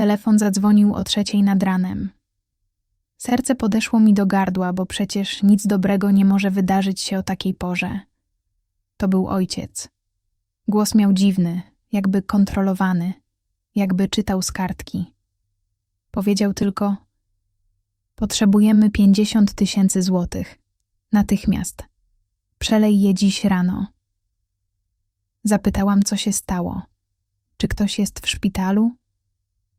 Telefon zadzwonił o trzeciej nad ranem. Serce podeszło mi do gardła, bo przecież nic dobrego nie może wydarzyć się o takiej porze. To był ojciec. Głos miał dziwny, jakby kontrolowany, jakby czytał z kartki. Powiedział tylko: Potrzebujemy pięćdziesiąt tysięcy złotych. Natychmiast. Przelej je dziś rano. Zapytałam, co się stało. Czy ktoś jest w szpitalu?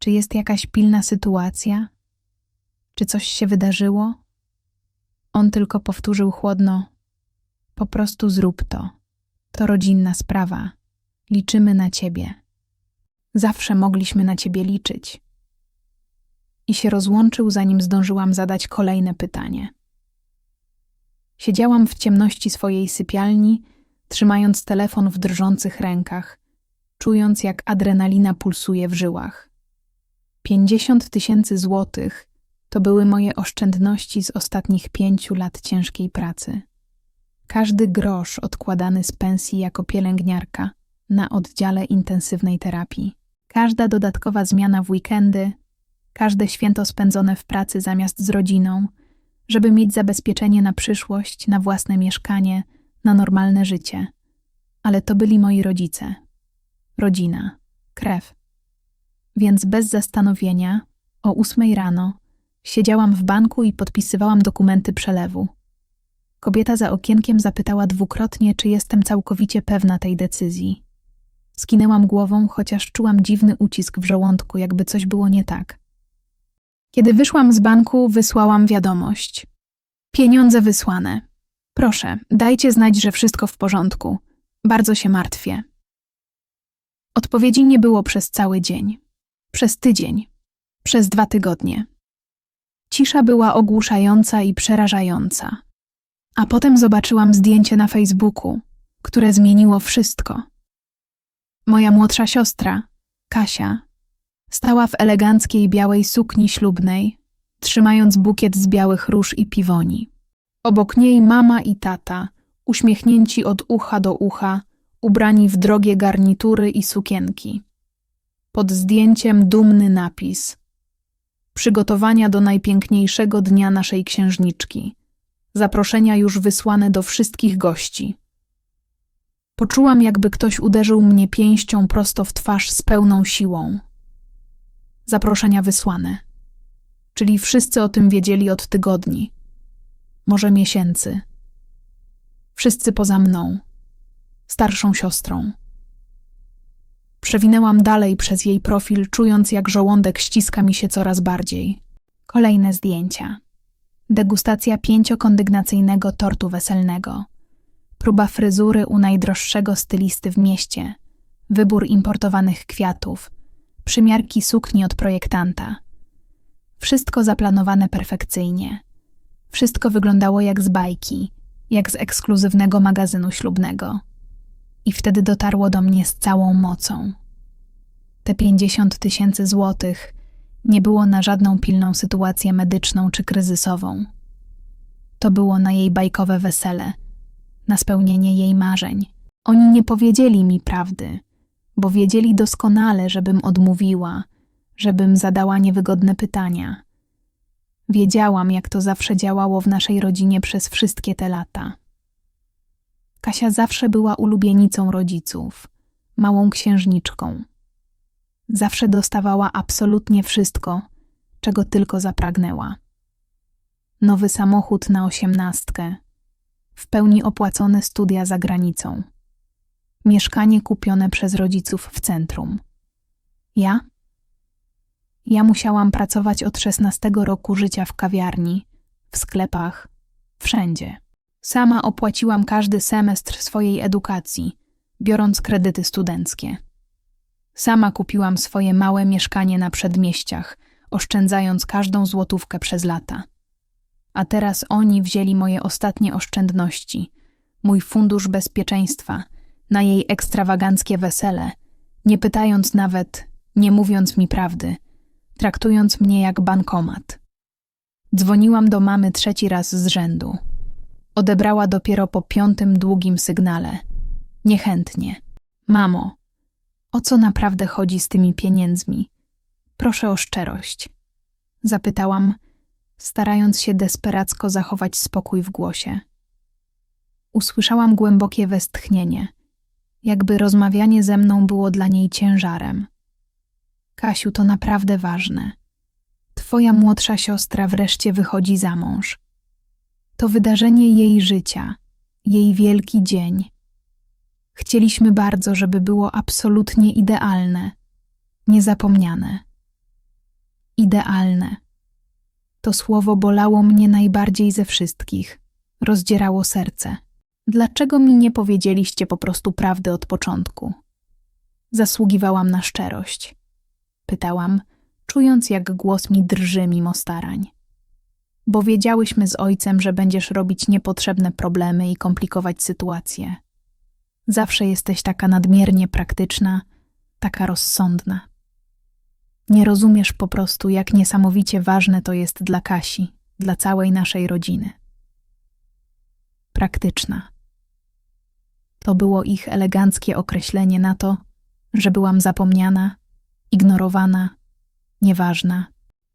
Czy jest jakaś pilna sytuacja? Czy coś się wydarzyło? On tylko powtórzył chłodno: Po prostu zrób to. To rodzinna sprawa. Liczymy na ciebie. Zawsze mogliśmy na ciebie liczyć. I się rozłączył, zanim zdążyłam zadać kolejne pytanie. Siedziałam w ciemności swojej sypialni, trzymając telefon w drżących rękach, czując jak adrenalina pulsuje w żyłach. Pięćdziesiąt tysięcy złotych to były moje oszczędności z ostatnich pięciu lat ciężkiej pracy. Każdy grosz odkładany z pensji jako pielęgniarka na oddziale intensywnej terapii. Każda dodatkowa zmiana w weekendy, każde święto spędzone w pracy zamiast z rodziną, żeby mieć zabezpieczenie na przyszłość, na własne mieszkanie, na normalne życie. Ale to byli moi rodzice. Rodzina, krew. Więc bez zastanowienia, o ósmej rano, siedziałam w banku i podpisywałam dokumenty przelewu. Kobieta za okienkiem zapytała dwukrotnie, czy jestem całkowicie pewna tej decyzji. Skinęłam głową, chociaż czułam dziwny ucisk w żołądku, jakby coś było nie tak. Kiedy wyszłam z banku, wysłałam wiadomość. Pieniądze wysłane. Proszę, dajcie znać, że wszystko w porządku. Bardzo się martwię. Odpowiedzi nie było przez cały dzień, przez tydzień, przez dwa tygodnie. Cisza była ogłuszająca i przerażająca. A potem zobaczyłam zdjęcie na Facebooku, które zmieniło wszystko. Moja młodsza siostra, Kasia, stała w eleganckiej białej sukni ślubnej, trzymając bukiet z białych róż i piwoni. Obok niej mama i tata, uśmiechnięci od ucha do ucha, ubrani w drogie garnitury i sukienki. Pod zdjęciem dumny napis: Przygotowania do najpiękniejszego dnia naszej księżniczki. Zaproszenia już wysłane do wszystkich gości. Poczułam, jakby ktoś uderzył mnie pięścią prosto w twarz z pełną siłą. Zaproszenia wysłane. Czyli wszyscy o tym wiedzieli od tygodni, może miesięcy. Wszyscy poza mną, starszą siostrą. Przewinęłam dalej przez jej profil, czując jak żołądek ściska mi się coraz bardziej. Kolejne zdjęcia. Degustacja pięciokondygnacyjnego tortu weselnego próba fryzury u najdroższego stylisty w mieście, wybór importowanych kwiatów, przymiarki sukni od projektanta. Wszystko zaplanowane perfekcyjnie. Wszystko wyglądało jak z bajki, jak z ekskluzywnego magazynu ślubnego. I wtedy dotarło do mnie z całą mocą. Te pięćdziesiąt tysięcy złotych nie było na żadną pilną sytuację medyczną czy kryzysową. To było na jej bajkowe wesele – na spełnienie jej marzeń. Oni nie powiedzieli mi prawdy, bo wiedzieli doskonale, żebym odmówiła, żebym zadała niewygodne pytania. Wiedziałam, jak to zawsze działało w naszej rodzinie przez wszystkie te lata. Kasia zawsze była ulubienicą rodziców, małą księżniczką. Zawsze dostawała absolutnie wszystko, czego tylko zapragnęła. Nowy samochód na osiemnastkę, w pełni opłacone studia za granicą, mieszkanie kupione przez rodziców w centrum. Ja? Ja musiałam pracować od 16 roku życia w kawiarni, w sklepach, wszędzie. Sama opłaciłam każdy semestr swojej edukacji, biorąc kredyty studenckie. Sama kupiłam swoje małe mieszkanie na przedmieściach, oszczędzając każdą złotówkę przez lata. A teraz oni wzięli moje ostatnie oszczędności, mój fundusz bezpieczeństwa, na jej ekstrawaganckie wesele, nie pytając nawet, nie mówiąc mi prawdy, traktując mnie jak bankomat. Dzwoniłam do mamy trzeci raz z rzędu. Odebrała dopiero po piątym długim sygnale. Niechętnie. Mamo, o co naprawdę chodzi z tymi pieniędzmi? Proszę o szczerość. Zapytałam, starając się desperacko zachować spokój w głosie. Usłyszałam głębokie westchnienie, jakby rozmawianie ze mną było dla niej ciężarem. Kasiu, to naprawdę ważne. Twoja młodsza siostra wreszcie wychodzi za mąż. To wydarzenie jej życia, jej wielki dzień. Chcieliśmy bardzo, żeby było absolutnie idealne, niezapomniane. Idealne. To słowo bolało mnie najbardziej ze wszystkich, rozdzierało serce. Dlaczego mi nie powiedzieliście po prostu prawdy od początku? Zasługiwałam na szczerość. Pytałam, czując jak głos mi drży mimo starań. Bo wiedziałyśmy z ojcem, że będziesz robić niepotrzebne problemy i komplikować sytuację. Zawsze jesteś taka nadmiernie praktyczna, taka rozsądna. Nie rozumiesz po prostu, jak niesamowicie ważne to jest dla Kasi, dla całej naszej rodziny. Praktyczna. To było ich eleganckie określenie na to, że byłam zapomniana, ignorowana, nieważna.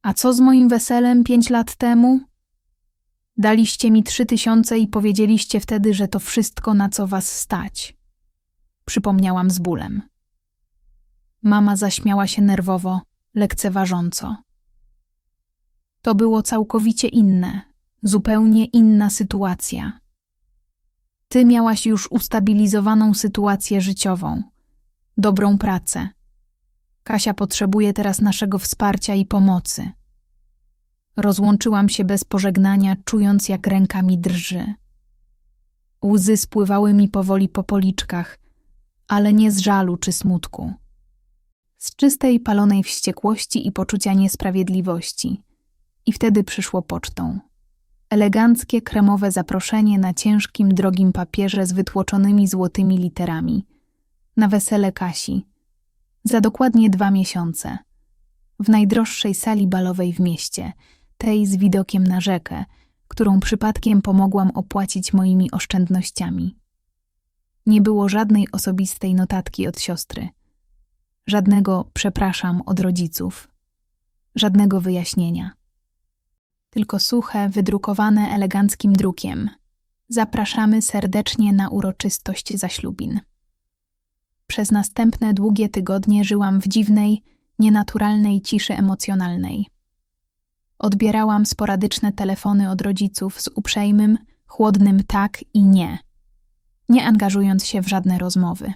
A co z moim weselem pięć lat temu? Daliście mi trzy tysiące i powiedzieliście wtedy, że to wszystko, na co was stać. Przypomniałam z bólem. Mama zaśmiała się nerwowo, lekceważąco. To było całkowicie inne, zupełnie inna sytuacja. Ty miałaś już ustabilizowaną sytuację życiową, dobrą pracę. Kasia potrzebuje teraz naszego wsparcia i pomocy. Rozłączyłam się bez pożegnania, czując jak ręka mi drży. Łzy spływały mi powoli po policzkach, ale nie z żalu czy smutku. Z czystej, palonej wściekłości i poczucia niesprawiedliwości. I wtedy przyszło pocztą. Eleganckie, kremowe zaproszenie na ciężkim, drogim papierze z wytłoczonymi złotymi literami. Na wesele Kasi. Za dokładnie dwa miesiące. W najdroższej sali balowej w mieście, tej z widokiem na rzekę, którą przypadkiem pomogłam opłacić moimi oszczędnościami. Nie było żadnej osobistej notatki od siostry. Żadnego przepraszam od rodziców. Żadnego wyjaśnienia tylko suche, wydrukowane eleganckim drukiem. Zapraszamy serdecznie na uroczystość zaślubin. Przez następne długie tygodnie żyłam w dziwnej, nienaturalnej ciszy emocjonalnej. Odbierałam sporadyczne telefony od rodziców z uprzejmym, chłodnym tak i nie, nie angażując się w żadne rozmowy.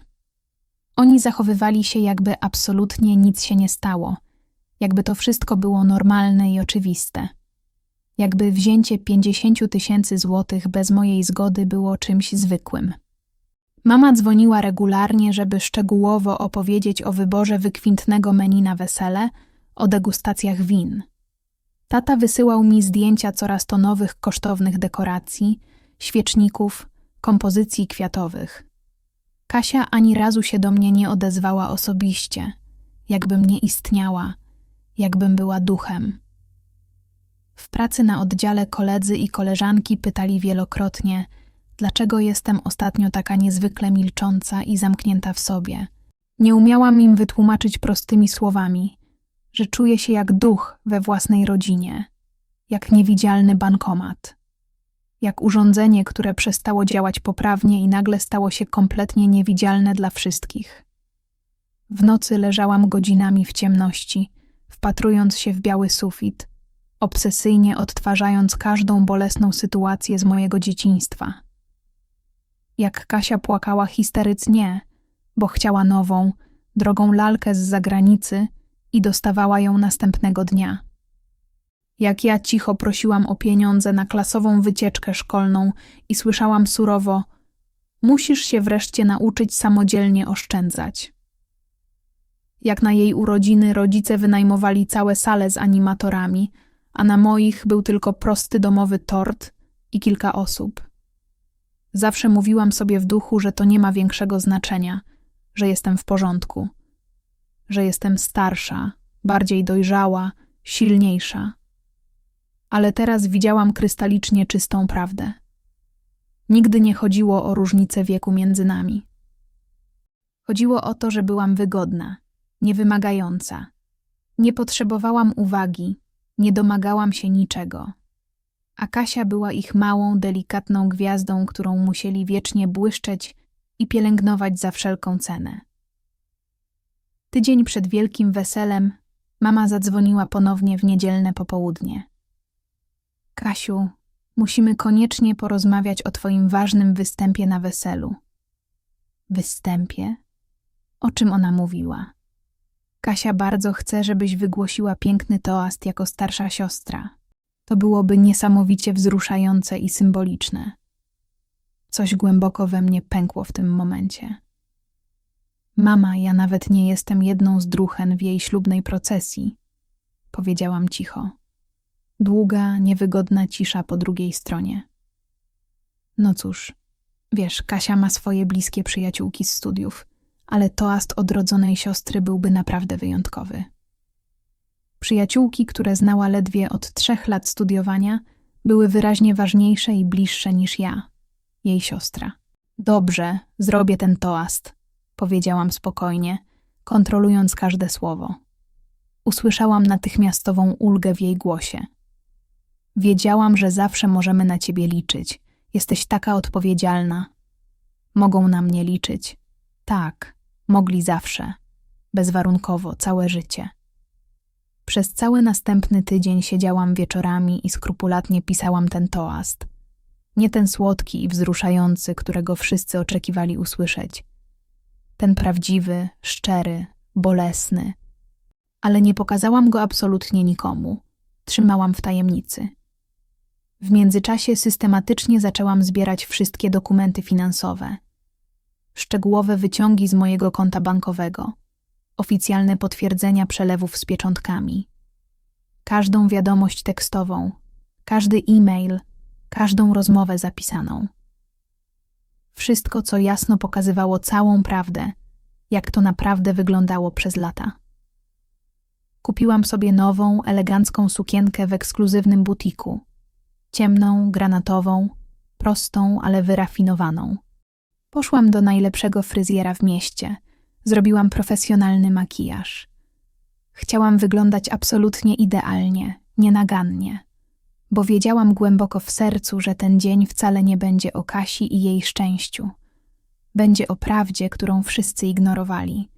Oni zachowywali się, jakby absolutnie nic się nie stało, jakby to wszystko było normalne i oczywiste jakby wzięcie pięćdziesięciu tysięcy złotych bez mojej zgody było czymś zwykłym. Mama dzwoniła regularnie, żeby szczegółowo opowiedzieć o wyborze wykwintnego menu na wesele, o degustacjach win. Tata wysyłał mi zdjęcia coraz to nowych kosztownych dekoracji, świeczników, kompozycji kwiatowych. Kasia ani razu się do mnie nie odezwała osobiście, jakbym nie istniała, jakbym była duchem. W pracy na oddziale koledzy i koleżanki pytali wielokrotnie, dlaczego jestem ostatnio taka niezwykle milcząca i zamknięta w sobie. Nie umiałam im wytłumaczyć prostymi słowami, że czuję się jak duch we własnej rodzinie, jak niewidzialny bankomat, jak urządzenie, które przestało działać poprawnie i nagle stało się kompletnie niewidzialne dla wszystkich. W nocy leżałam godzinami w ciemności, wpatrując się w biały sufit, obsesyjnie odtwarzając każdą bolesną sytuację z mojego dzieciństwa. Jak Kasia płakała histerycznie, bo chciała nową, drogą lalkę z zagranicy i dostawała ją następnego dnia. Jak ja cicho prosiłam o pieniądze na klasową wycieczkę szkolną i słyszałam surowo: Musisz się wreszcie nauczyć samodzielnie oszczędzać. Jak na jej urodziny rodzice wynajmowali całe sale z animatorami, a na moich był tylko prosty domowy tort i kilka osób. Zawsze mówiłam sobie w duchu, że to nie ma większego znaczenia, że jestem w porządku, że jestem starsza, bardziej dojrzała, silniejsza. Ale teraz widziałam krystalicznie czystą prawdę. Nigdy nie chodziło o różnicę wieku między nami. Chodziło o to, że byłam wygodna, niewymagająca, Nie potrzebowałam uwagi, nie domagałam się niczego. A Kasia była ich małą, delikatną gwiazdą, którą musieli wiecznie błyszczeć i pielęgnować za wszelką cenę. Tydzień przed wielkim weselem mama zadzwoniła ponownie w niedzielne popołudnie. Kasiu, musimy koniecznie porozmawiać o twoim ważnym występie na weselu. Występie? O czym ona mówiła? Kasia bardzo chce, żebyś wygłosiła piękny toast jako starsza siostra. To byłoby niesamowicie wzruszające i symboliczne. Coś głęboko we mnie pękło w tym momencie. Mama, ja nawet nie jestem jedną z druchen w jej ślubnej procesji, powiedziałam cicho. Długa, niewygodna cisza po drugiej stronie. No cóż, wiesz, Kasia ma swoje bliskie przyjaciółki z studiów, ale toast odrodzonej siostry byłby naprawdę wyjątkowy. Przyjaciółki, które znała ledwie od trzech lat studiowania, były wyraźnie ważniejsze i bliższe niż ja, jej siostra. Dobrze, zrobię ten toast, powiedziałam spokojnie, kontrolując każde słowo. Usłyszałam natychmiastową ulgę w jej głosie. Wiedziałam, że zawsze możemy na ciebie liczyć. Jesteś taka odpowiedzialna. Mogą na mnie liczyć. Tak, mogli zawsze. Bezwarunkowo, całe życie. Przez cały następny tydzień siedziałam wieczorami i skrupulatnie pisałam ten toast. Nie ten słodki i wzruszający, którego wszyscy oczekiwali usłyszeć. Ten prawdziwy, szczery, bolesny. Ale nie pokazałam go absolutnie nikomu. Trzymałam w tajemnicy. W międzyczasie systematycznie zaczęłam zbierać wszystkie dokumenty finansowe. Szczegółowe wyciągi z mojego konta bankowego, oficjalne potwierdzenia przelewów z pieczątkami, każdą wiadomość tekstową, każdy e-mail, każdą rozmowę zapisaną. Wszystko, co jasno pokazywało całą prawdę, jak to naprawdę wyglądało przez lata. Kupiłam sobie nową, elegancką sukienkę w ekskluzywnym butiku ciemną, granatową, prostą, ale wyrafinowaną. Poszłam do najlepszego fryzjera w mieście, zrobiłam profesjonalny makijaż. Chciałam wyglądać absolutnie idealnie, nienagannie, bo wiedziałam głęboko w sercu, że ten dzień wcale nie będzie o Kasi i jej szczęściu. Będzie o prawdzie, którą wszyscy ignorowali.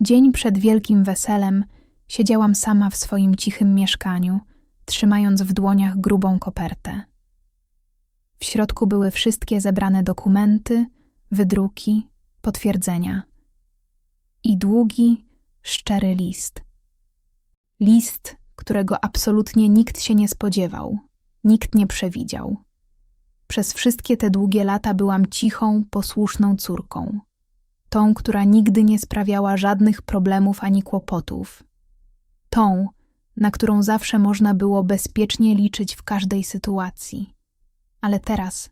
Dzień przed wielkim weselem siedziałam sama w swoim cichym mieszkaniu – trzymając w dłoniach grubą kopertę. W środku były wszystkie zebrane dokumenty, wydruki, potwierdzenia i długi, szczery list. List, którego absolutnie nikt się nie spodziewał, nikt nie przewidział. Przez wszystkie te długie lata byłam cichą, posłuszną córką, tą, która nigdy nie sprawiała żadnych problemów ani kłopotów, tą, na którą zawsze można było bezpiecznie liczyć w każdej sytuacji. Ale teraz,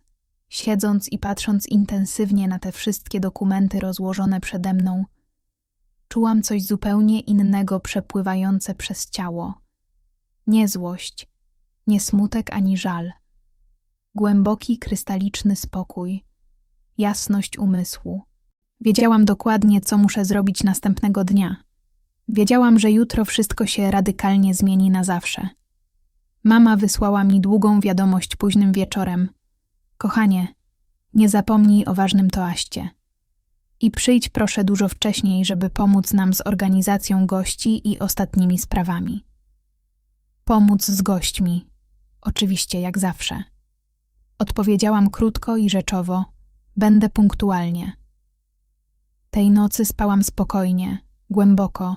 siedząc i patrząc intensywnie na te wszystkie dokumenty rozłożone przede mną, czułam coś zupełnie innego przepływające przez ciało. Nie złość, nie smutek ani żal. Głęboki, krystaliczny spokój, jasność umysłu. Wiedziałam dokładnie, co muszę zrobić następnego dnia – Wiedziałam, że jutro wszystko się radykalnie zmieni na zawsze. Mama wysłała mi długą wiadomość późnym wieczorem. Kochanie, nie zapomnij o ważnym toaście. I przyjdź proszę dużo wcześniej, żeby pomóc nam z organizacją gości i ostatnimi sprawami. Pomóc z gośćmi. Oczywiście, jak zawsze. Odpowiedziałam krótko i rzeczowo. Będę punktualnie. Tej nocy spałam spokojnie, głęboko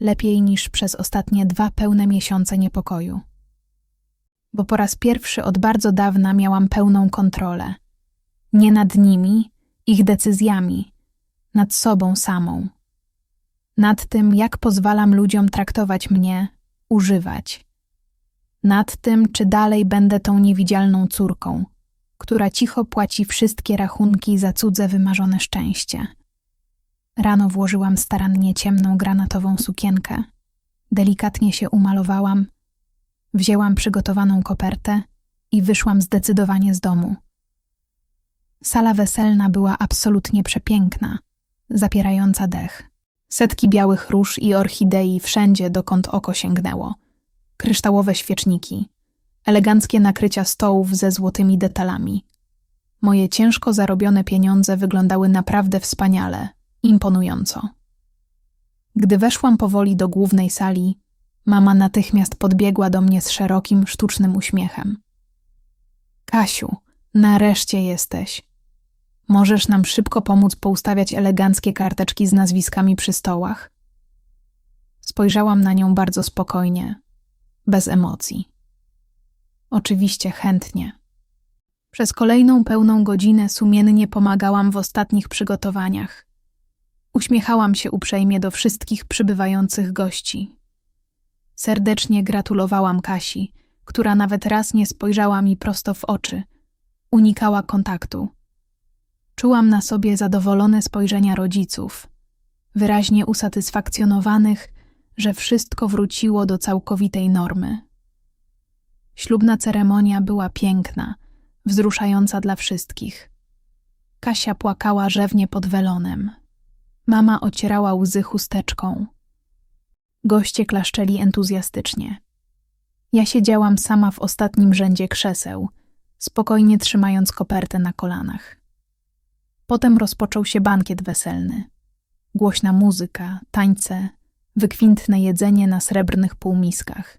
lepiej niż przez ostatnie dwa pełne miesiące niepokoju. Bo po raz pierwszy od bardzo dawna miałam pełną kontrolę. Nie nad nimi, ich decyzjami, nad sobą samą. Nad tym, jak pozwalam ludziom traktować mnie, używać. Nad tym, czy dalej będę tą niewidzialną córką, która cicho płaci wszystkie rachunki za cudze wymarzone szczęście. Rano włożyłam starannie ciemną granatową sukienkę. Delikatnie się umalowałam, wzięłam przygotowaną kopertę i wyszłam zdecydowanie z domu. Sala weselna była absolutnie przepiękna, zapierająca dech. Setki białych róż i orchidei wszędzie, dokąd oko sięgnęło. Kryształowe świeczniki, eleganckie nakrycia stołów ze złotymi detalami. Moje ciężko zarobione pieniądze wyglądały naprawdę wspaniale, imponująco. Gdy weszłam powoli do głównej sali, mama natychmiast podbiegła do mnie z szerokim, sztucznym uśmiechem. Kasiu, nareszcie jesteś. Możesz nam szybko pomóc poustawiać eleganckie karteczki z nazwiskami przy stołach? Spojrzałam na nią bardzo spokojnie, bez emocji. Oczywiście chętnie. Przez kolejną pełną godzinę sumiennie pomagałam w ostatnich przygotowaniach. Uśmiechałam się uprzejmie do wszystkich przybywających gości. Serdecznie gratulowałam Kasi, która nawet raz nie spojrzała mi prosto w oczy, unikała kontaktu. Czułam na sobie zadowolone spojrzenia rodziców, wyraźnie usatysfakcjonowanych, że wszystko wróciło do całkowitej normy. Ślubna ceremonia była piękna, wzruszająca dla wszystkich. Kasia płakała rzewnie pod welonem. Mama ocierała łzy chusteczką. Goście klaszczeli entuzjastycznie. Ja siedziałam sama w ostatnim rzędzie krzeseł, spokojnie trzymając kopertę na kolanach. Potem rozpoczął się bankiet weselny. Głośna muzyka, tańce, wykwintne jedzenie na srebrnych półmiskach.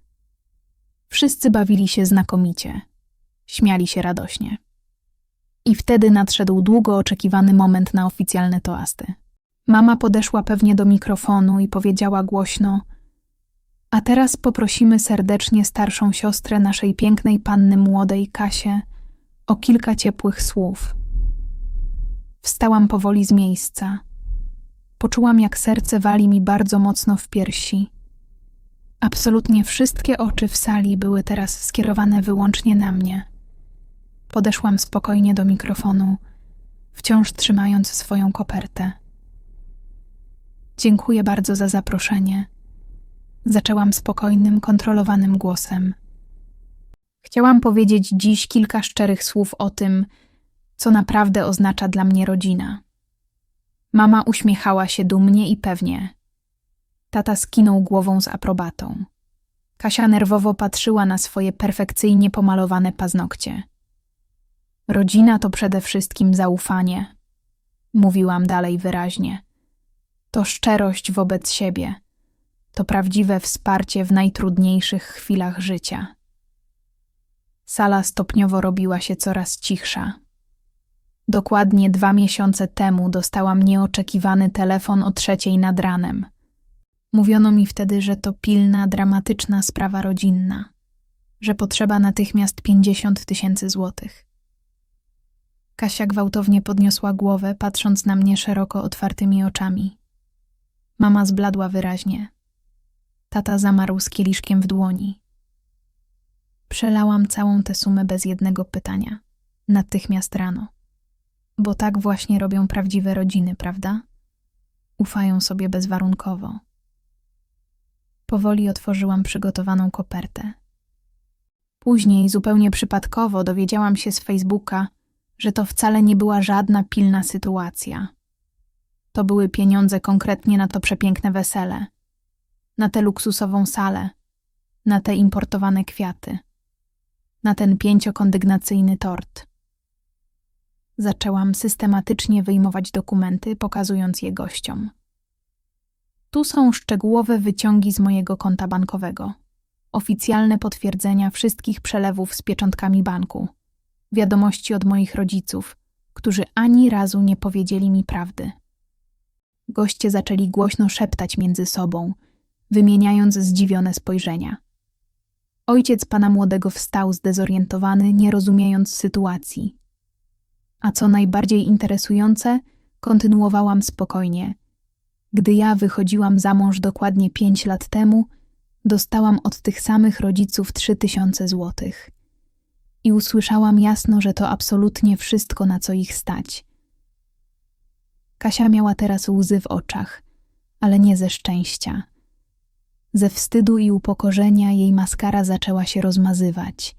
Wszyscy bawili się znakomicie, śmiali się radośnie. I wtedy nadszedł długo oczekiwany moment na oficjalne toasty. Mama podeszła pewnie do mikrofonu i powiedziała głośno: A teraz poprosimy serdecznie starszą siostrę naszej pięknej panny młodej, Kasię, o kilka ciepłych słów. Wstałam powoli z miejsca. Poczułam, jak serce wali mi bardzo mocno w piersi. Absolutnie wszystkie oczy w sali były teraz skierowane wyłącznie na mnie. Podeszłam spokojnie do mikrofonu, wciąż trzymając swoją kopertę. Dziękuję bardzo za zaproszenie. Zaczęłam spokojnym, kontrolowanym głosem. Chciałam powiedzieć dziś kilka szczerych słów o tym, co naprawdę oznacza dla mnie rodzina. Mama uśmiechała się dumnie i pewnie. Tata skinął głową z aprobatą. Kasia nerwowo patrzyła na swoje perfekcyjnie pomalowane paznokcie. Rodzina to przede wszystkim zaufanie, mówiłam dalej wyraźnie. To szczerość wobec siebie, to prawdziwe wsparcie w najtrudniejszych chwilach życia. Sala stopniowo robiła się coraz cichsza. Dokładnie dwa miesiące temu dostałam nieoczekiwany telefon o trzeciej nad ranem. Mówiono mi wtedy, że to pilna, dramatyczna sprawa rodzinna, że potrzeba natychmiast pięćdziesiąt tysięcy złotych. Kasia gwałtownie podniosła głowę, patrząc na mnie szeroko otwartymi oczami. Mama zbladła wyraźnie. Tata zamarł z kieliszkiem w dłoni. Przelałam całą tę sumę bez jednego pytania, natychmiast rano. Bo tak właśnie robią prawdziwe rodziny, prawda? Ufają sobie bezwarunkowo. Powoli otworzyłam przygotowaną kopertę. Później, zupełnie przypadkowo, dowiedziałam się z Facebooka, że to wcale nie była żadna pilna sytuacja. To były pieniądze konkretnie na to przepiękne wesele, na tę luksusową salę, na te importowane kwiaty, na ten pięciokondygnacyjny tort. Zaczęłam systematycznie wyjmować dokumenty, pokazując je gościom. Tu są szczegółowe wyciągi z mojego konta bankowego, oficjalne potwierdzenia wszystkich przelewów z pieczątkami banku, wiadomości od moich rodziców, którzy ani razu nie powiedzieli mi prawdy. Goście zaczęli głośno szeptać między sobą, wymieniając zdziwione spojrzenia. Ojciec pana młodego wstał zdezorientowany, nie rozumiejąc sytuacji. A co najbardziej interesujące, kontynuowałam spokojnie. Gdy ja wychodziłam za mąż dokładnie pięć lat temu, dostałam od tych samych rodziców trzy tysiące złotych. I usłyszałam jasno, że to absolutnie wszystko, na co ich stać. Kasia miała teraz łzy w oczach, ale nie ze szczęścia. Ze wstydu i upokorzenia jej maskara zaczęła się rozmazywać.